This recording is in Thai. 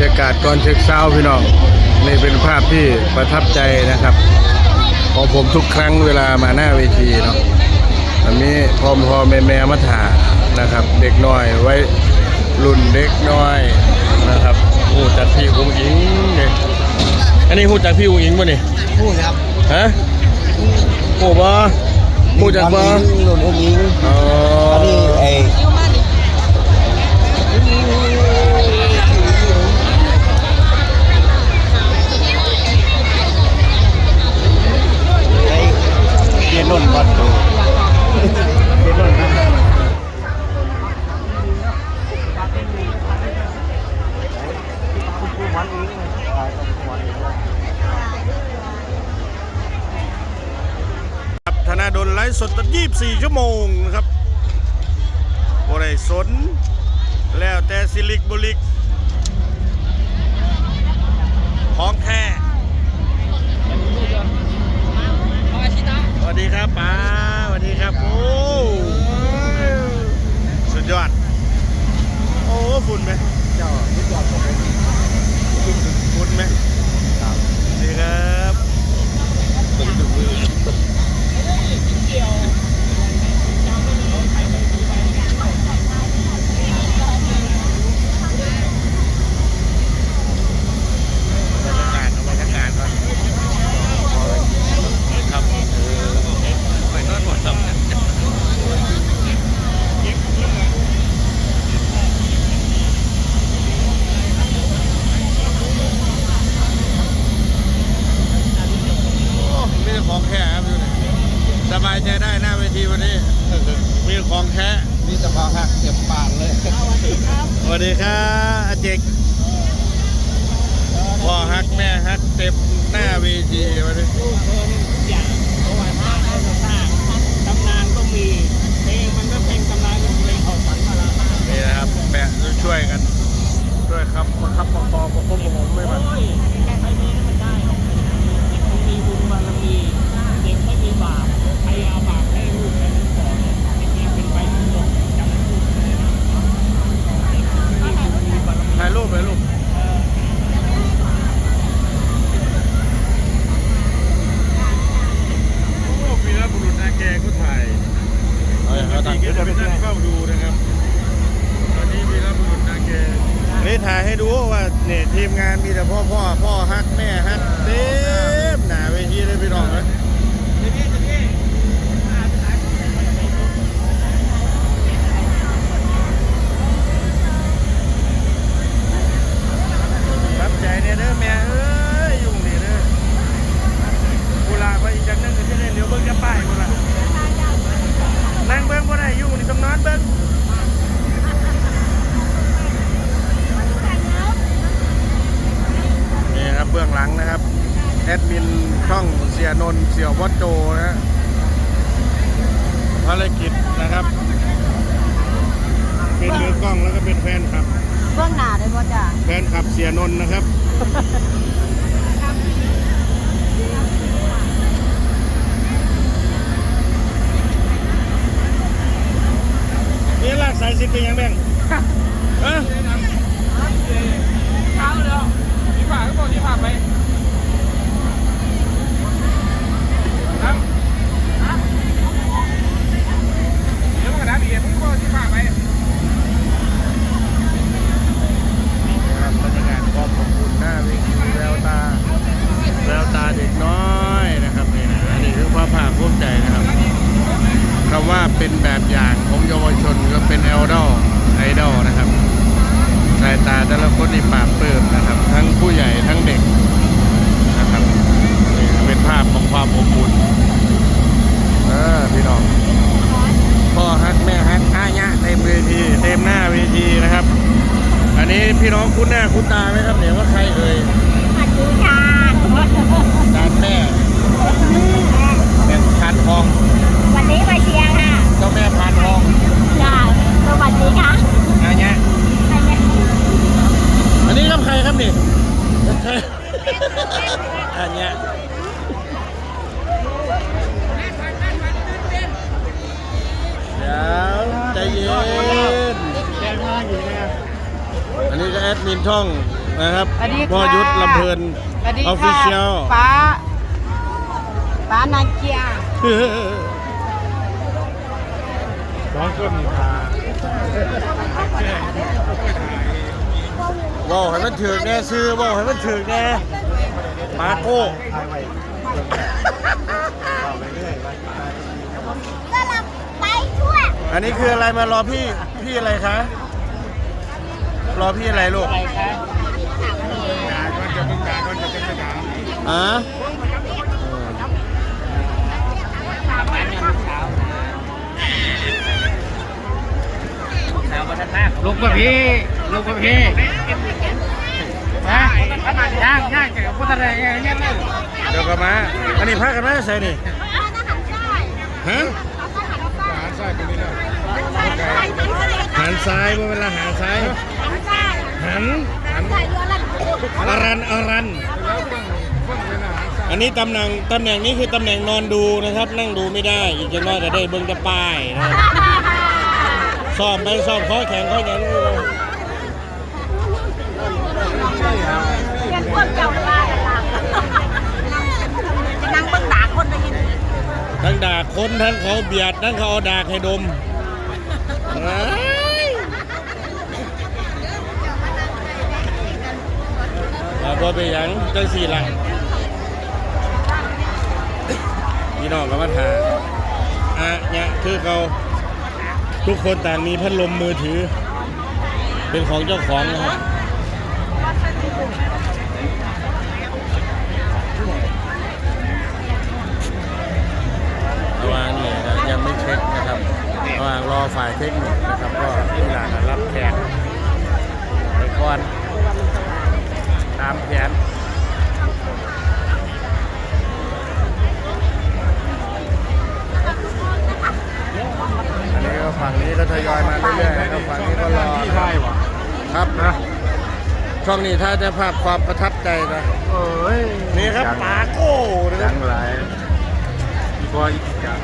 รยากาศก่อนเช็คเช้าพี่น้องนี่เป็นภาพที่ประทับใจนะครับ ของผมทุกครั้งเวลามาหน้าเวทีเนาะอันนี้พอพอแม่แม่มาถ่านะครับ เด็กน้อยไว้รุ่นเด็กน้อยนะครับหูจากพี่อุ้งอิงเนี่ยอันนี้หูจากพี่อุ้งอิงป่ะนี่พูดครับฮะหูบ่หูจากบ่หนุนอุ้งอิงอ๋อ 24 ชั่วโมงนะครับบ่ไดสน แล้วแต่สิลิกบุลิก ของแท้สวัสดีครับป้าสวัสดีครับ โอ้สุดยอด โอ้ฝุ่นไหมเจ้าทุกอย่างผมฝุ่นไหมครับดีครับรรยากาศเอาบรรยากาศก่อนครับไปนอนหมดสำมีแต่ ของแท้ครับอยู่นี่สบายใจได้หน้าเวทีวันนี้ มีแต่ของแท้นี่จะพาหักเก็บปานเลยสวัสดีครับอาเจกพ่อฮักแม่ฮักเต็มหน้าเวทีวันนี้ลูกเธอนี่ทุกอย่างประวัติศาสตร์ก็สร้างตำนานก็มีเพลงมันก็เพลงตำนานก็เพลงของฝันมาลามานี่นะครับแปะช่วยกัน ช่วยครับประคับประคองประคบประหงมไม่มันโอ้ยใครมีให้มันได้หรอกเด็กมันมีบุญบารมีเด็กไม่มีบาปใครเอาบาปให้ลูกให้ลูกก่อนเด็กนี้เป็นไปทั้งหมดจำพูดเลยนะเด็กมีบุญมีบารมี ถ่ายรูปเลยลูกโอ้วีรบุรุษนาแกก็ถ่ายปกติแกจะไปนั่งเฝ้าดูนะครับตอนนี้วีรบุรุษนาแกนี่ถ่ายให้ดูว่าเนี่ย ทีมงานมีแต่พ่อพ่อพ่อฮักแม่ฮักเต็มหนาเวทีเลยพี่น้องนะรับใจเนี่ยเด้อแม่เอ้ยยุ่งนี่เด้อกูลาไปอีกจังนึงก็จะได้เลี้ยวเบิ้งจะป้ายกูละนั่งเบิ้งบ่ได้ยุ่งนี่ต้องนอนเบิ้งนี่ครับเบื้องหลังนะครับ แอดมินช่องเสียนนท์เสี่ยววัดโจนะฮะภารกิจนะครับ เป็นมือกล้องแล้วก็เป็นแฟนคลับ เบื้องหน้าได้บ่จ้ะแฟนคลับเสียนนท์นะครับ นี่ลากสายสินเป็นยังแบงฮะ เช้าแล้วที่ผ่านก็บอกที่ผ่านไปครับเดี๋ยวมันกระดาษดีผมก็ที่ผ่านไป ครับบรรยากาศความอบอุ่นหน้าเวทีแววตาแววตาเด็กน้อยนะครับนี่นะอันนี้คือความภาคภูมิใจนะครับคำว่าเป็นแบบอย่างของเยาวชนก็เป็นเอล ดอลไอดอลนะครับ สายตาแต่ละคนนี่ปราบปลื้มนะครับ ทั้งผู้ใหญ่ทั้งเด็กนะครับนี่เป็นภาพของความอบอุ่นเออพี่น้องพ่อฮักแม่ฮักอาญะเต็มเวทีเต็มหน้าเวทีนะครับ อันนี้พี่น้องคุ้นหน้าคุ้นตาไหมครับเนี่ยว่าใครเอ่ยสวัดีค่ะจานแม่แม่พานทอง วันนี้ว่าแม่พานทอง จ้าสวัสดีค่ะ อะไรเงี้ยอันนี้กับใครครับนี่กับใครอันเนี้ยเดี๋ยวใจเย็น แกง มากอยู่นะอันนี้ก็แอดมินช่องนะครับสวัสดีค่ะ พ่อยุทธลำเพลินสวัสดีออฟฟิค่ะเชียล ป้าป้านาเกียสองคนนี่พาว้าวให้มันถึกแน่ซื้อว้าวให้มันถึกแน่ปาโก้ทายไว้เอาไปเรื่อยไปก็เราไปช่วยอันนี้คืออะไรมารอพี่พี่อะไรคะ รอพี่อะไรลูกอะไรคะก็จะมึงด่าก็จะเป็นกระดาษอะทำงานยังเช้าเช้าวันนั้นลูกกับพี่ลูกกับพี่นะย่างย่างจากพุทธอะไรเงี้ยเนี่ยเดี๋ยวก็มาอันนี้พากันมาใส่นี่ฮะหาใส่ไปนี่เลยหันซ้ายว่าเวลาหันซ้าย หันอรันอรันแล้วเพิ่งเพิ่งเป็นอาหารใส่อันนี้ตำแหน่งตำแหน่งนี้คือตำแหน่งนอนดูนะครับ นั่งดูไม่ได้ อีกอย่างน้อยก็ได้เบิ่งจะป้ายนะครับซ่อมไปซ่อมข้อแข็งข้อแข็งยังคนเจ้าบ้านล่ะจะนั่งเบิ่งด่าคนได้ยังไงทั้งด่าคนทั้งเขาเบียดทั้งเขาเอาดาให้ดม เอ้ยเอาบ่ไปหยังจังสี่หลังพี่น้องก็มาถามอะเนี่ยคือเขาทุกคนต่างมีพัดลมมือถือ เป็นของเจ้าของนะครับระหว่างนี้นะยังไม่เช็คนะครับระหว่างรอฝ่ายเทคนิคนะครับ ก็ที่ร้านรับแขกไปก่อนามแผนอันนี้ก็ฝั่งนี้ก็ทยอยมาเรื่อยๆนะครับฝั่งนี้ก็รอที่ไทยวะครับนะช่องนี้ถ้าจะภาพความประทับใจนะเอ้ยนี่ครับปาโก้นะคยัรับงไรอีบอยอีกจัง